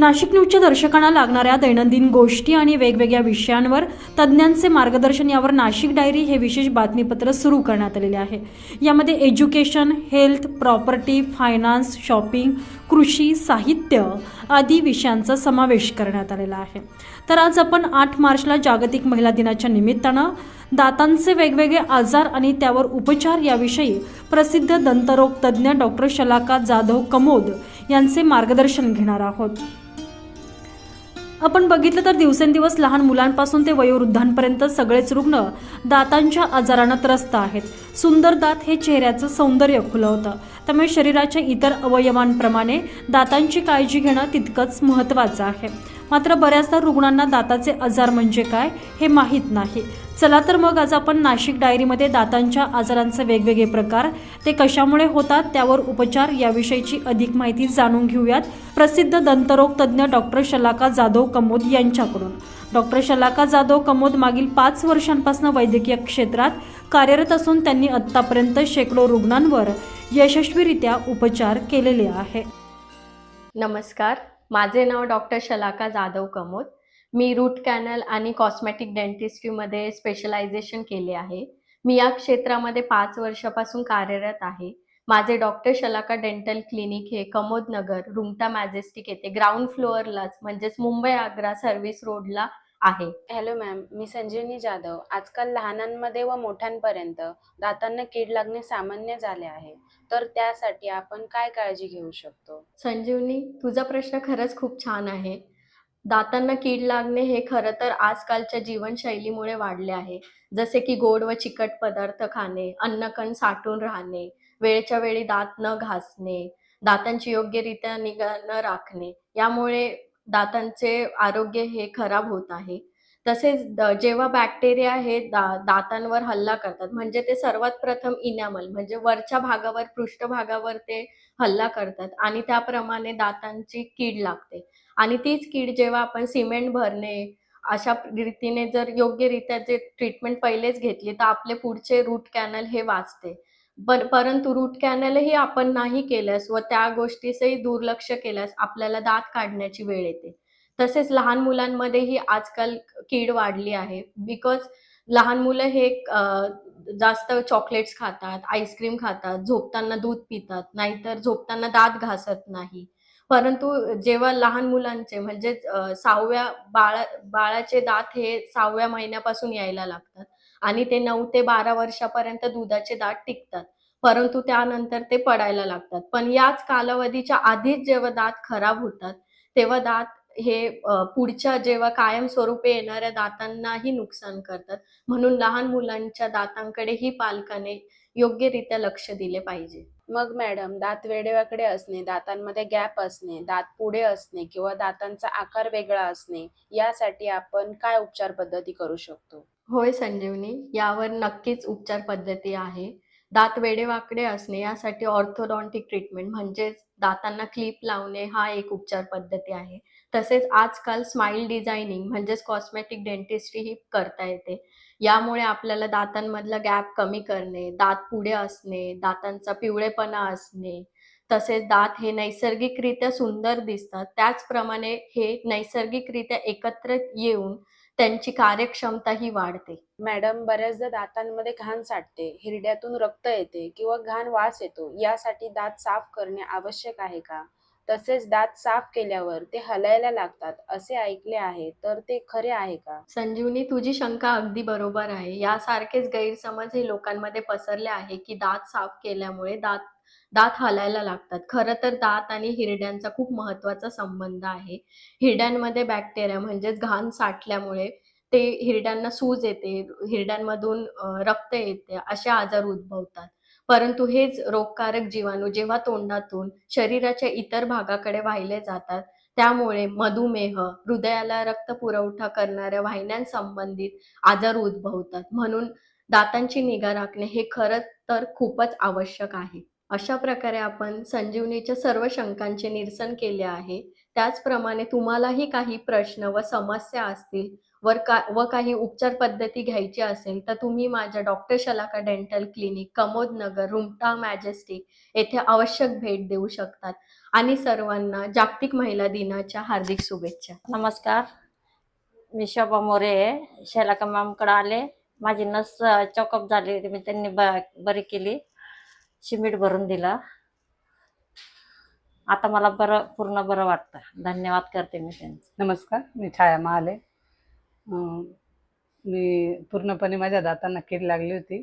नाशिक न्यूजच्या दर्शकांना लागणाऱ्या दैनंदिन गोष्टी आणि वेगवेगळ्या विषयांवर तज्ज्ञांचे मार्गदर्शन यावर नाशिक डायरी हे विशेष बातमीपत्र सुरू करण्यात आलेले आहे. यामध्ये education health property finance shopping कृषी साहित्य आदी विषयांचा समावेश करण्यात आलेला आहे. तर आज आपण आठ मार्चला जागतिक महिला दिनाच्या निमित्तानं दातांचे वेगवेगळे आजार आणि त्यावर उपचार याविषयी प्रसिद्ध दंतरोग तज्ज्ञ डॉक्टर शलाका जाधव कमोद यांचे मार्गदर्शन घेणार आहोत. आपण बघितलं तर दिवसेंदिवस लहान मुलांपासून ते वयोवृद्धांपर्यंत सगळेच रुग्ण दातांच्या आजारानं त्रस्त आहेत. सुंदर दात हे चेहऱ्याचं सौंदर्य खुलवतं त्यामुळे शरीराच्या इतर अवयवांप्रमाणे दातांची काळजी घेणं तितकंच महत्त्वाचं आहे. मात्र बऱ्याचदा रुग्णांना दाताचे आजार म्हणजे काय हे माहीत नाही. चला तर मग आज आपण नाशिक डायरीमध्ये दातांच्या आजारांचे वेगवेगळे प्रकार ते कशामुळे होतात त्यावर उपचार याविषयीची अधिक माहिती जाणून घेऊयात. प्रसिद्ध दंतरोग तज्ज्ञ डॉक्टर शलाका जाधव कमोद यांच्याकडून. डॉक्टर शलाका जाधव कमोद मागील पाच वर्षांपासून वैद्यकीय क्षेत्रात कार्यरत असून त्यांनी आत्तापर्यंत शेकडो रुग्णांवर यशस्वीरित्या उपचार केलेले आहे. नमस्कार. माझे नाव डॉक्टर शलाका जाधव कमोद. मी रूट कॅनल आणि कॉस्मॅटिक डेंटिस्ट्रीमध्ये स्पेशलायझेशन केले आहे. मी या क्षेत्रामध्ये पाच वर्षापासून कार्यरत आहे. माझे डॉक्टर शलाका डेंटल क्लिनिक हे कमोदनगर रुमटा मॅजेस्टिक येथे ग्राउंड फ्लोअरलाच म्हणजेच मुंबई आग्रा सर्व्हिस रोडला आहे. हॅलो मॅम मी संजीवनी जाधव. आजकाल लहानांमध्ये व मोठ्यांपर्यंत दातांना कीड लागणे सामान्य झाले आहे. तर त्यासाठी आपण काय काळजी घेऊ शकतो? संजीवनी तुझा प्रश्न खरंच खूप छान आहे. दातांना कीड लागणे हे खरं तर आजकालच्या जीवनशैलीमुळे वाढले आहे. जसे की गोड व चिकट पदार्थ खाणे अन्नकण साठून राहणे वेळच्या वेळी दात न घासणे दातांची योग्यरित्या निगा न राखणे यामुळे दातांचे आरोग्य हे खराब होत आहे. तसेच जेव्हा बॅक्टेरिया हे दा दातांवर हल्ला करतात म्हणजे ते सर्वात प्रथम इनॅमल म्हणजे वरच्या भागावर पृष्ठभागावर ते हल्ला करतात आणि त्याप्रमाणे दातांची कीड लागते. आणि तीच कीड जेव्हा आपण सिमेंट भरणे अशा रीतीने जर योग्यरित्या जे ट्रीटमेंट पहिलेच घेतली तर आपले पुढचे रूट कॅनल हे वाचते. पण परंतु रूट कॅनलही आपण नाही केल्यास व त्या गोष्टीसही दुर्लक्ष केल्यास आपल्याला दात काढण्याची वेळ येते. तसेच लहान मुलांमध्येही आजकाल कीड वाढली आहे. बिकॉज लहान मुलं हे जास्त चॉकलेट्स खातात आईस्क्रीम खातात झोपताना दूध पितात नाहीतर झोपताना दात घासत नाही. परंतु जेव्हा लहान मुलांचे म्हणजे सहाव्या बाळा बाळाचे दात हे सहाव्या महिन्यापासून यायला लागतात आणि ते नऊ ते बारा वर्षापर्यंत दुधाचे दात टिकतात. परंतु त्यानंतर ते पडायला लागतात. पण याच कालावधीच्या आधीच जेव्हा दात खराब होतात तेव्हा दात हे पुढच्या जेव्हा कायमस्वरूपी येणाऱ्या दातांनाही नुकसान करतात. म्हणून लहान मुलांच्या दातांकडेही पालकाने योग्यरित्या लक्ष दिले पाहिजे. मग मॅडम दात वेडेवाकडे असणे दातांमध्ये गॅप असणे दात पुढे असणे किंवा दातांचा आकार वेगळा असणे यासाठी आपण काय उपचार पद्धती करू शकतो? होय संजीवनी यावर नक्कीच उपचार पद्धती आहे. दात वेडेवाकडे असणे यासाठी ऑर्थोडॉन्टिक ट्रीटमेंट म्हणजेच दातांना क्लिप लावणे हा एक उपचार पद्धती आहे. तसेच आजकाल स्माइल डिझायनिंग म्हणजेच कॉस्मेटिक डेंटिस्ट्री ही करता येते. यामुळे आपल्याला दातांमधला गॅप कमी करणे दात पुढे असणे दातांचा पिवळेपणा असणे तसेच दात हे नैसर्गिकरित्या सुंदर दिसतात. त्याचप्रमाणे हे नैसर्गिकरित्या एकत्र येऊन त्यांची कार्यक्षमताही वाढते. मॅडम बऱ्याचदा दातांमध्ये घाण साठते हिरड्यातून रक्त येते किंवा घाण वास येतो यासाठी दात साफ करणे आवश्यक आहे का? तसेच दात साफ केल्यावर ते हलायला लागतात असे ऐकले आहे तर ते खरे आहे का? संजीवनी तुझी शंका अगदी बरोबर आहे. यासारखेच गैरसमज हे लोकांमध्ये पसरले आहे की दात साफ केल्यामुळे दात दात हलायला लागतात. खरं तर दात आणि हिरड्यांचा खूप महत्त्वाचा संबंध आहे. हिरड्यांमध्ये बॅक्टेरिया म्हणजेच घाण साठल्यामुळे ते हिरड्यांना सूज येते हिरड्यांमधून रक्त येते असे आजार उद्भवतात. परंतु हेच रोगकारक जीवाणू जेव्हा तोंडातून शरीराच्या इतर भागाकडे वाहिले जातात त्यामुळे मधुमेह हृदयाला रक्त पुरवठा करणाऱ्या वाहिन्यांसंबंधित आजार उद्भवतात. म्हणून दातांची निगा राखणे हे खरंच तर खूपच आवश्यक आहे. अशा प्रकारे आपण संजीवनीच्या सर्व शंकांचे निरसन केले आहे. त्याचप्रमाणे तुम्हालाही काही प्रश्न व समस्या असतील वर का व काही उपचार पद्धती घ्यायची असेल तर तुम्ही माझ्या doctor Shalaka dental clinic Kamod Nagar रुमटा majestic येथे आवश्यक भेट देऊ शकतात. आणि सर्वांना जागतिक महिला दिनाच्या हार्दिक शुभेच्छा. नमस्कार. मी शोभा मोरे आहे शैलाका मॅमकडे आले. माझी नस चॉकअप झाली होती मी त्यांनी ब बरी केली. शिमिट भरून दिला. आता मला बरं पूर्ण बरं वाटतं. धन्यवाद करते मी त्यांचं. नमस्कार मी छाया महाले. मी पूर्णपणे माझ्या दातांना कीड लागली होती.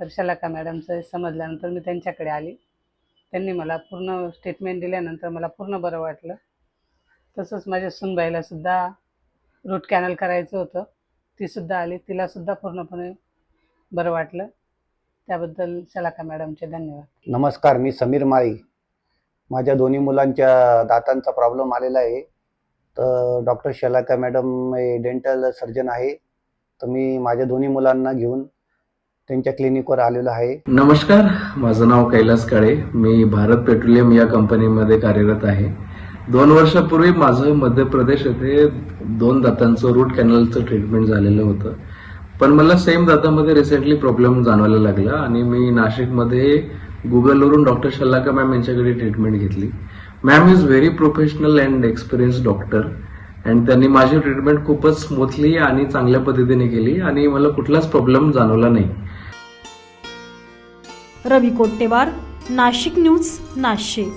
तर शलाका मॅडमचं समजल्यानंतर मी त्यांच्याकडे आली. त्यांनी मला पूर्ण स्टेटमेंट दिल्यानंतर मला पूर्ण बरं वाटलं. तसंच माझ्या सुनबाईला सुद्धा रूट कॅनल करायचं होतं. तीसुद्धा आली. तिलासुद्धा पूर्णपणे बरं वाटलं. त्याबद्दल शलाका मॅडमचे धन्यवाद. नमस्कार मी समीर माळी. माझ्या दोन्ही मुलांच्या दातांचा प्रॉब्लेम आलेला आहे. तर डॉक्टर शलाका मॅडम हे डेंटल सर्जन आहे. तर मी माझ्या दोन्ही मुलांना घेऊन त्यांच्या क्लिनिकवर आलेलो आहे. नमस्कार माझं नाव कैलास काळे. मी भारत पेट्रोलियम या कंपनीमध्ये कार्यरत आहे. दोन वर्षापूर्वी माझं मध्य प्रदेश येथे दोन दातांचं रूट कॅनलचं ट्रीटमेंट झालेलं होतं. पण मला सेम दातामध्ये रिसेंटली प्रॉब्लेम जाणवायला लागला आणि मी नाशिकमध्ये गुगलवरून डॉक्टर शल्लाका मॅम यांच्याकडे ट्रीटमेंट घेतली. Ma'am is very professional and experience doctor and त्यांनी माझी ट्रीटमेंट खूपच स्मूथली आणि चांगल्या पद्धतीने केली आणि मला कुठलाच प्रॉब्लेम जाणवला नाही. रवी कोट्टेवार नाशिक न्यूज नाशिक.